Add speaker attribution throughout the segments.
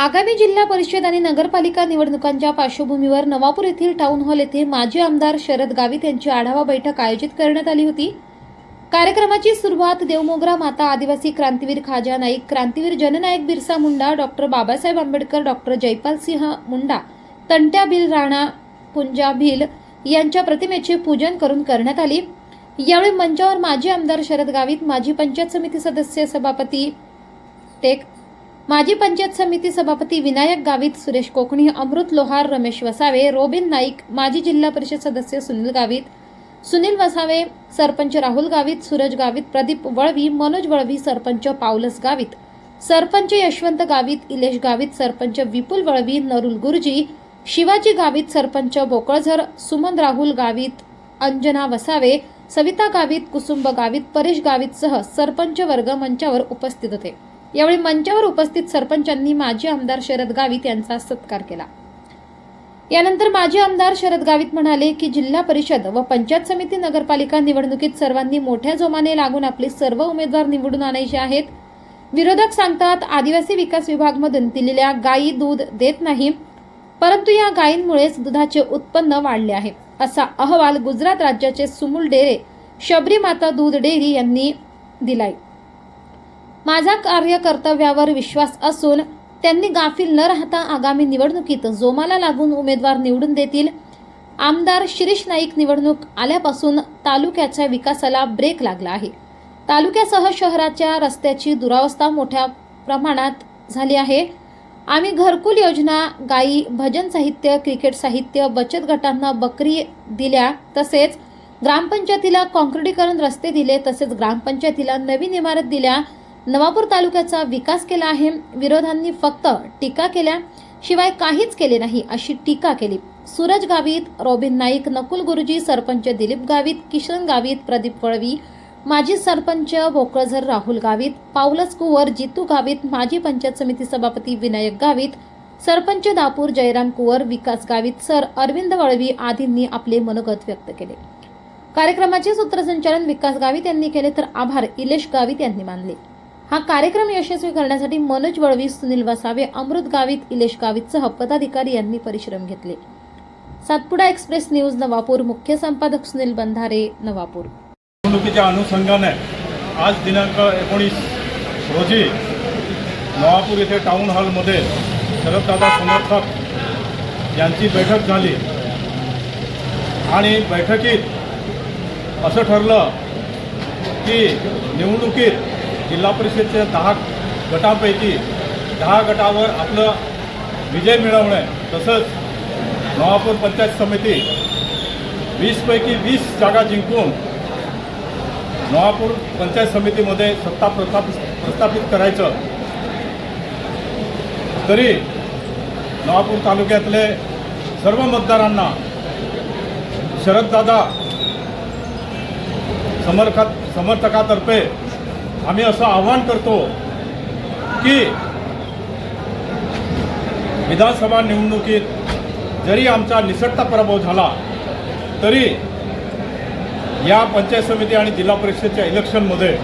Speaker 1: आगामी जिल्हा परिषद आणि नगरपालिका निवडणुकांच्या पार्श्वभूमीवर नवापूर येथील टाउन हॉल येथे माजी आमदार शरद गावित यांची आढावा बैठक आयोजित करण्यात आली होती. कार्यक्रमाची सुरुवात देवमोगरा माता आदिवासी क्रांतीवीर खाजा नाईक क्रांतीवीर जननायक बिरसा मुंडा डॉक्टर बाबासाहेब आंबेडकर डॉक्टर जयपाल सिंह मुंडा तंट्या भिल राणा पुंजा भिल यांच्या प्रतिमेचे पूजन करून करण्यात आली. यावेळी मंचावर माजी आमदार शरद गावित माजी पंचायत समिती सदस्य सभापती टेक माजी पंचायत समिती सभापती विनायक गावित सुरेश कोकणी अमृत लोहार रमेश वसावे रोबिन नाईक माजी जिल्हा परिषद सदस्य सुनील गावित सुनील वसावे सरपंच राहुल गावित सूरज गावित प्रदीप वळवी मनोज वळवी सरपंच पावलस गावित सरपंच यशवंत गावित इलेश गावित सरपंच विपुल वळवी नरुल गुरुजी शिवाजी गावित सरपंच बोकळझर सुमन राहुल गावित अंजना वसावे सविता गावित कुसुंब गावित परेश गावितसह सरपंच वर्ग मंचावर उपस्थित होते. यावेळी मंचावर उपस्थित सरपंचांनी माजी आमदार शरद गावित यांचा सत्कार केला. यानंतर माजी आमदार शरद गावित म्हणाले की जिल्हा परिषद व पंचायत समिती नगरपालिका निवडणुकीत सर्वांनी मोठ्या जोमाने लागून आपले सर्व उमेदवार निवडून आणायचे आहेत. विरोधक सांगतात आदिवासी विकास विभागमधून दिलेल्या गायी दूध देत नाही परंतु या गायींमुळेच दुधाचे उत्पन्न वाढले आहे असा अहवाल गुजरात राज्याचे सुमूल डेरे शबरी माता दूध डेअरी यांनी दिलाय. माझा कार्यकर्तव्यावर विश्वास असून त्यांनी गाफील न राहता आगामी निवडणुकीत जोमाला लागून उमेदवार निवडून देतील. आमदार शिरीष नाईक निवडणूक आल्यापासून तालुक्याच्या विकासाला ब्रेक लागला आहे. तालुक्यासह शहराच्या रस्त्याची दुरावस्था मोठ्या प्रमाणात झाली आहे. आम्ही घरकुल योजना गायी भजन साहित्य क्रिकेट साहित्य बचत गटांना बकरी दिल्या तसेच ग्रामपंचायतीला काँक्रिटीकरण रस्ते दिले तसेच ग्रामपंचायतीला नवीन इमारत दिल्या नवापूर तालुक्याचा विकास केला आहे. विरोधांनी फक्त टीका केल्या शिवाय काहीच केले नाही अशी टीका केली. सूरज गावित रॉबिन नाईक नकुल गुरुजी सरपंच दिलीप गावित किशन गावित प्रदीप वळवी माजी सरपंच भोकळझर राहुल गावित पावलस कुवर जितू गावित माजी पंचायत समिती सभापती विनायक गावित सरपंच दापूर जयराम कुवर विकास गावित सर अरविंद वळवी आदींनी आपले मनोगत व्यक्त केले. कार्यक्रमाचे सूत्रसंचालन विकास गावित यांनी केले तर आभार इलेश गावित यांनी मानले. हा कार्यक्रम यशस्वी करण्यासाठी मनोज वळवी सुनील वसावे अमृत गावित इलेश गावितसह पदाधिकारी यांनी परिश्रम घेतले. Satpuda express news Navapur. मुख्य संपादक सुनील बंधारे नवापूर.
Speaker 2: निवडणुकीच्या अनुषंगाने आज दिनांक एकोणीस रोजी नवापूर येथे टाउन हॉलमध्ये शरददादा समर्थक यांची बैठक झाली. आणि बैठकीत असं ठरलं की निवडणुकीत जिल्हा परिषदेच्या दहा गटांपैकी दहा गटावर आपलं विजय मिळवणे तसंच नवापूर पंचायत समिती वीसपैकी वीस जागा जिंकून नवापूर पंचायत समितीमध्ये सत्ता प्रस्थापित प्रस्थापित करायचं. तरी नवापूर तालुक्यातले सर्व मतदारांना शरददादा समर्थक समर्थकातर्फे आम्ही असं आवाहन करतो की विधानसभा निवडणुकीत जरी आमचा निसटता पराभव झाला तरी या पंचायत समिती आणि जिल्हा परिषदेच्या इलेक्शनमध्ये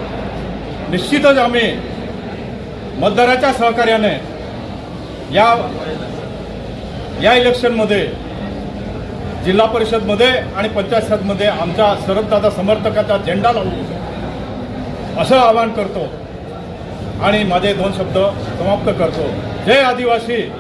Speaker 2: निश्चितच आम्ही मतदाराच्या सहकार्याने या या इलेक्शनमध्ये जिल्हा परिषदमध्ये आणि पंचायत आमच्या शरददादा समर्थकाचा झेंडा लावू असं आवाहन करतो. आणि माझे दोन शब्द समाप्त करतो. जय आदिवासी.